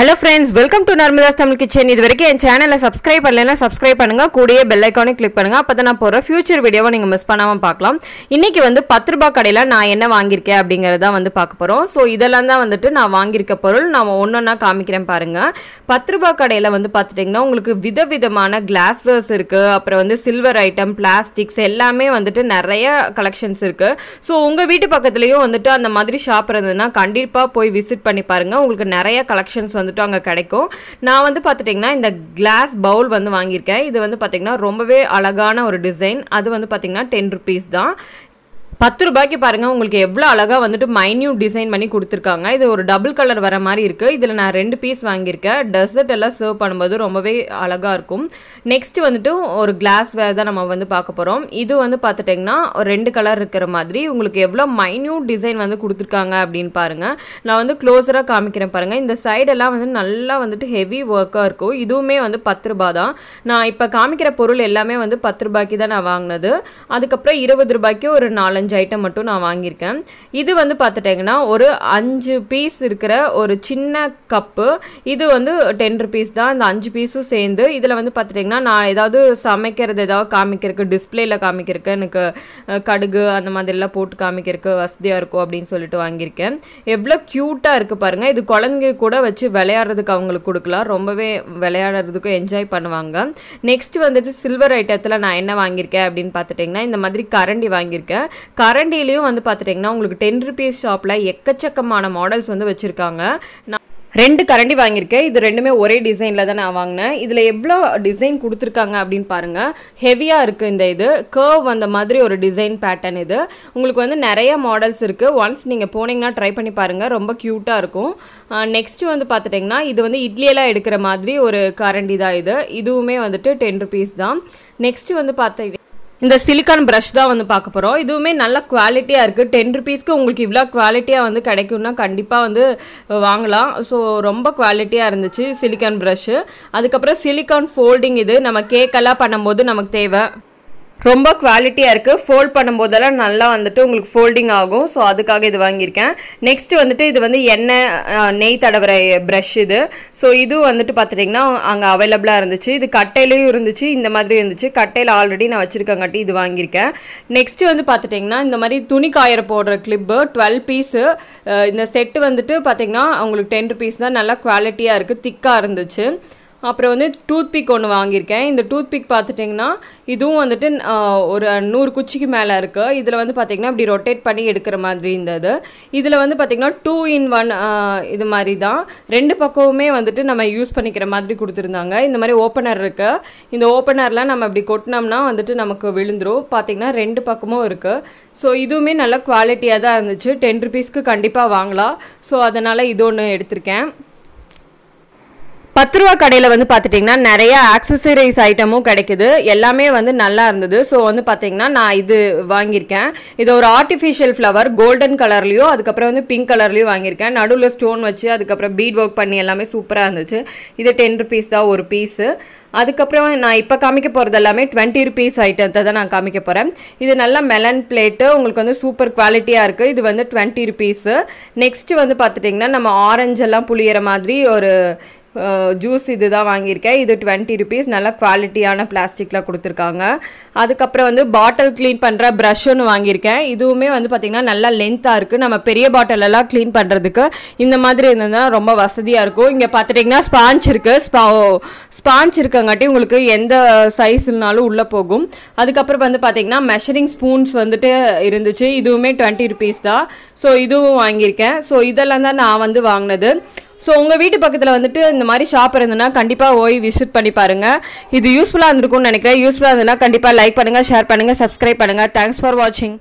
Hello friends welcome to Narmada's Tamil kitchen இது வரைக்கும் என் சேனலை சப்ஸ்கிரைப் பண்ணலைன்னா சப்ஸ்கிரைப் பண்ணுங்கள் கூடயே பெல் ஐக்கானே கிளிக் பண்ணுங்க. அப்போ தான் நான் போகிற ஃபியூச்சர் வீடியோவை நீங்கள் மிஸ் பண்ணாமல் பார்க்கலாம். இன்றைக்கி வந்து பத்து ரூபாய் கடையில் நான் என்ன வாங்கியிருக்கேன் அப்படிங்கிறத வந்து பார்க்க போகிறோம் ஸோ இதெல்லாம் தான் வந்துட்டு நான் வாங்கியிருக்க பொருள். நான் ஒன்றொன்னா காமிக்கிறேன் பாருங்கள் பத்து ரூபாய் கடையில் வந்து பார்த்துட்டிங்கன்னா உங்களுக்கு விதவிதமான கிளாஸ்வேர்ஸ் இருக்குது அப்புறம் வந்து சில்வர் ஐட்டம் பிளாஸ்டிக்ஸ் எல்லாமே வந்துட்டு நிறைய கலெக்ஷன்ஸ் இருக்குது ஸோ உங்கள் வீட்டு பக்கத்துலேயும் வந்துட்டு அந்த மாதிரி ஷாப் இருந்ததுன்னா கண்டிப்பாக போய் விசிட் பண்ணி பாருங்கள் உங்களுக்கு நிறைய கலெக்ஷன்ஸ் வந்து வந்துட்டு அங்கே கிடைக்கும். நான் வந்து பார்த்துட்டிங்கன்னா இந்த கிளாஸ் பவுல் வந்து வாங்கியிருக்கேன். இது வந்து பார்த்திங்கன்னா ரொம்பவே அழகான ஒரு டிசைன் அது வந்து பார்த்திங்கன்னா டென் ருபீஸ் தான். பத்து ரூபாய்க்கு பாருங்கள் உங்களுக்கு எவ்வளோ அழகாக வந்துட்டு மைன்யூட் டிசைன் பண்ணி கொடுத்துருக்காங்க. இது ஒரு டபுள் கலர் வர மாதிரி இருக்குது இதில் நான் ரெண்டு பீஸ் வாங்கியிருக்கேன். டெசர்ட் எல்லாம் சர்வ் பண்ணும்போது ரொம்பவே அழகாக இருக்கும். நெக்ஸ்ட் வந்துட்டு ஒரு கிளாஸ் வேர் தான் நம்ம வந்து பார்க்க போகிறோம் இது வந்து பார்த்துட்டிங்கன்னா ஒரு ரெண்டு கலர் இருக்கிற மாதிரி. உங்களுக்கு எவ்வளோ மைன்யூட் டிசைன் வந்து கொடுத்துருக்காங்க அப்படின்னு பாருங்கள் நான் வந்து க்ளோஸராக காமிக்கிறேன் பாருங்கள் இந்த சைடெல்லாம் வந்து நல்லா வந்துட்டு ஹெவி ஒர்க்காக இருக்கும். இதுவுமே வந்து பத்து ரூபா தான். நான் இப்போ காமிக்கிற பொருள் எல்லாமே வந்து பத்து ரூபாய்க்கு தான் நான் வாங்கினது. அதுக்கப்புறம் இருபது ரூபாய்க்கு ஒரு நாலஞ்சு ஐட்டம் மட்டும் நான் வாங்கியிருக்கேன். இது வந்து பார்த்துட்டிங்கன்னா ஒரு அஞ்சு பீஸ் இருக்கிற ஒரு சின்ன கப்பு இது வந்து டென் ருபீஸ் தான். இந்த அஞ்சு பீஸும் சேர்ந்து இதில் வந்து பார்த்துட்டிங்கன்னா நான் ஏதாவது சமைக்கிறது ஏதாவது காமிக்கிறதுக்கு டிஸ்பிளேயில் காமிக்கிறதுக்கு எனக்கு கடுகு அந்த மாதிரிலாம் போட்டு காமிக்கிறதுக்கு வசதியாக இருக்கும் அப்படின்னு சொல்லிட்டு வாங்கியிருக்கேன். எவ்வளோ க்யூட்டாக இருக்குது பாருங்கள் இது குழந்தைங்க கூட வச்சு விளையாடுறதுக்கு அவங்களுக்கு கொடுக்கலாம். ரொம்பவே விளையாடுறதுக்கும் என்ஜாய் பண்ணுவாங்க. நெக்ஸ்ட் வந்துட்டு சில்வர் ஐட்டத்தில் நான் என்ன வாங்கியிருக்கேன் அப்படின்னு பார்த்துட்டிங்கன்னா இந்த மாதிரி கரண்டி வாங்கியிருக்கேன். கரண்டிலையும் வந்து பார்த்துட்டிங்கன்னா உங்களுக்கு டென் ருபீஸ் ஷாப்பில் எக்கச்சக்கமான மாடல்ஸ் வந்து வச்சுருக்காங்க. நான் ரெண்டு கரண்டி வாங்கியிருக்கேன். இது ரெண்டுமே ஒரே டிசைனில் தான் நான் வாங்கினேன். இதில் எவ்வளோ டிசைன் கொடுத்துருக்காங்க அப்படின்னு பாருங்கள் ஹெவியாக இருக்குது இந்த இது. கர்வ் அந்த மாதிரி ஒரு டிசைன் பேட்டர்ன் இது. உங்களுக்கு வந்து நிறைய மாடல்ஸ் இருக்குது ஒன்ஸ் நீங்கள் போனீங்கன்னா ட்ரை பண்ணி பாருங்கள் ரொம்ப க்யூட்டாக இருக்கும். நெக்ஸ்ட் வந்து பார்த்துட்டிங்கன்னா இது வந்து இட்லியெல்லாம் எடுக்கிற மாதிரி ஒரு கரண்டி தான் இது. இதுவுமே வந்துட்டு டென் ருபீஸ் தான். நெக்ஸ்ட் வந்து பார்த்து இந்த சிலிக்கான் ப்ரஷ் தான் வந்து பார்க்க போகிறோம் இதுவுமே நல்ல குவாலிட்டியாக இருக்குது டென் ருபீஸ்க்கு உங்களுக்கு இவ்வளோ குவாலிட்டியாக வந்து கிடைக்கும்னா கண்டிப்பாக வந்து வாங்கலாம். ஸோ ரொம்ப குவாலிட்டியாக இருந்துச்சு சிலிக்கான் ப்ரஷ்ஷு அதுக்கப்புறம் சிலிக்கான் ஃபோல்டிங் இது. நம்ம கேக்கெல்லாம் பண்ணும்போது நமக்கு தேவை. ரொம்ப குவாலிட்டியாக இருக்குது ஃபோல்ட் பண்ணும்போதெல்லாம் நல்லா வந்துட்டு உங்களுக்கு ஃபோல்டிங் ஆகும். ஸோ அதுக்காக இது வாங்கியிருக்கேன். நெக்ஸ்ட் வந்துட்டு இது வந்து எண்ணெய் நெய் தடவுற ப்ரஷ் இது. ஸோ இது வந்துட்டு பார்த்துட்டிங்கன்னா அங்கே அவைலபிளாக இருந்துச்சு. இது கட்டையிலையும் இருந்துச்சு. இந்த மாதிரி இருந்துச்சு. கட்டையில் ஆல்ரெடி நான் வச்சுருக்கங்காட்டி இது வாங்கியிருக்கேன். நெக்ஸ்ட் வந்து பார்த்துட்டிங்கன்னா இந்த மாதிரி துணி காயற போடுற கிளிப்பு டுவெல் பீஸு இந்த செட்டு வந்துட்டு பார்த்திங்கன்னா உங்களுக்கு டென் ருபீஸ் தான். நல்லா குவாலிட்டியாக இருக்குது திக்காக இருந்துச்சு. அப்புறம் வந்து டூத்பிக் ஒன்று வாங்கியிருக்கேன். இந்த டூத்பிக் பார்த்துட்டிங்கன்னா இதுவும் வந்துட்டு ஒரு நூறு குச்சிக்கு மேலே இருக்குது இதில் வந்து பார்த்திங்கன்னா இப்படி ரொட்டேட் பண்ணி எடுக்கிற மாதிரி இருந்தது. இதில் வந்து பார்த்திங்கன்னா டூ இன் ஒன் இது மாதிரி தான் ரெண்டு பக்கமுமே வந்துட்டு நம்ம யூஸ் பண்ணிக்கிற மாதிரி கொடுத்துருந்தாங்க. இந்த மாதிரி ஓப்பனர் இருக்குது இந்த ஓப்பனர்லாம் நம்ம இப்படி கொட்டினோம்னா வந்துட்டு நமக்கு விழுந்துரும். பார்த்திங்கன்னா ரெண்டு பக்கமும் இருக்குது ஸோ இதுவுமே நல்ல குவாலிட்டியாக தான் இருந்துச்சு. டென் ருபீஸ்க்கு கண்டிப்பாக வாங்கலாம். ஸோ அதனால் இது ஒன்று எடுத்திருக்கேன். பத்து ரூபா கடையில் வந்து பார்த்துட்டிங்கன்னா நிறைய ஆக்சசரிஸ் ஐட்டமும் கிடைக்குது. எல்லாமே வந்து நல்லா இருந்தது. ஸோ வந்து பார்த்தீங்கன்னா நான் இது வாங்கியிருக்கேன். இது ஒரு ஆர்டிஃபிஷியல் ஃப்ளவர் கோல்டன் கலர்லேயும் அதுக்கப்புறம் வந்து பிங்க் கலர்லேயும் வாங்கியிருக்கேன். நடுவில் ஸ்டோன் வச்சு அதுக்கப்புறம் பீட் ஒர்க் பண்ணி எல்லாமே சூப்பராக இருந்துச்சு. இது டென் ருபீஸ் தான் ஒரு பீஸு அதுக்கப்புறம் நான் இப்போ காமிக்க போகிறது எல்லாமே டுவெண்ட்டி ருபீஸ் ஐட்டத்தை தான் நான் காமிக்க போகிறேன் இது நல்ல மெலன் பிளேட்டு உங்களுக்கு வந்து சூப்பர் குவாலிட்டியாக இருக்குது இது வந்து டுவெண்ட்டி ருபீஸு நெக்ஸ்ட்டு வந்து பார்த்துட்டிங்கன்னா நம்ம ஆரஞ்செல்லாம் புளியிற மாதிரி ஒரு ஜூஸ் இது தான் வாங்கியிருக்கேன். இது டுவெண்ட்டி ருபீஸ் நல்ல குவாலிட்டியான பிளாஸ்டிக்கில் கொடுத்துருக்காங்க. அதுக்கப்புறம் வந்து பாட்டில் க்ளீன் பண்ணுற ப்ரஷ் ஒன்று வாங்கியிருக்கேன். இதுவுமே வந்து பார்த்திங்கன்னா நல்லா லென்த்தாக இருக்குது நம்ம பெரிய பாட்டிலெல்லாம் க்ளீன் பண்ணுறதுக்கு இந்த மாதிரி இருந்ததுன்னா ரொம்ப வசதியாக இருக்கும். இங்கே பார்த்துட்டிங்கன்னா ஸ்பாஞ்ச் இருக்குது ஸ்பா ஸ்பாஞ்ச் இருக்கங்காட்டி உங்களுக்கு எந்த சைஸ்னாலும் உள்ளே போகும். அதுக்கப்புறம் வந்து பார்த்திங்கன்னா மெஷரிங் ஸ்பூன்ஸ் வந்துட்டு இருந்துச்சு. இதுவுமே டுவெண்ட்டி ருபீஸ் தான். ஸோ இதுவும் வாங்கியிருக்கேன். ஸோ இதெல்லாம் தான் நான் வந்து வாங்கினது. ஸோ உங்கள் வீட்டு பக்கத்தில் வந்துட்டு இந்த மாதிரி ஷாப் இருந்ததுன்னா கண்டிப்பாக போய் விசிட் பண்ணி பாருங்கள் இது யூஸ்ஃபுல்லாக இருந்திருக்கும்னு நினைக்கிறேன். யூஸ்ஃபுல்லாக இருந்ததுன்னா கண்டிப்பாக லைக் பண்ணுங்கள் ஷேர் பண்ணுங்கள் சப்ஸ்கிரைப் பண்ணுங்கள் தேங்க்ஸ் ஃபார் வாட்சிங்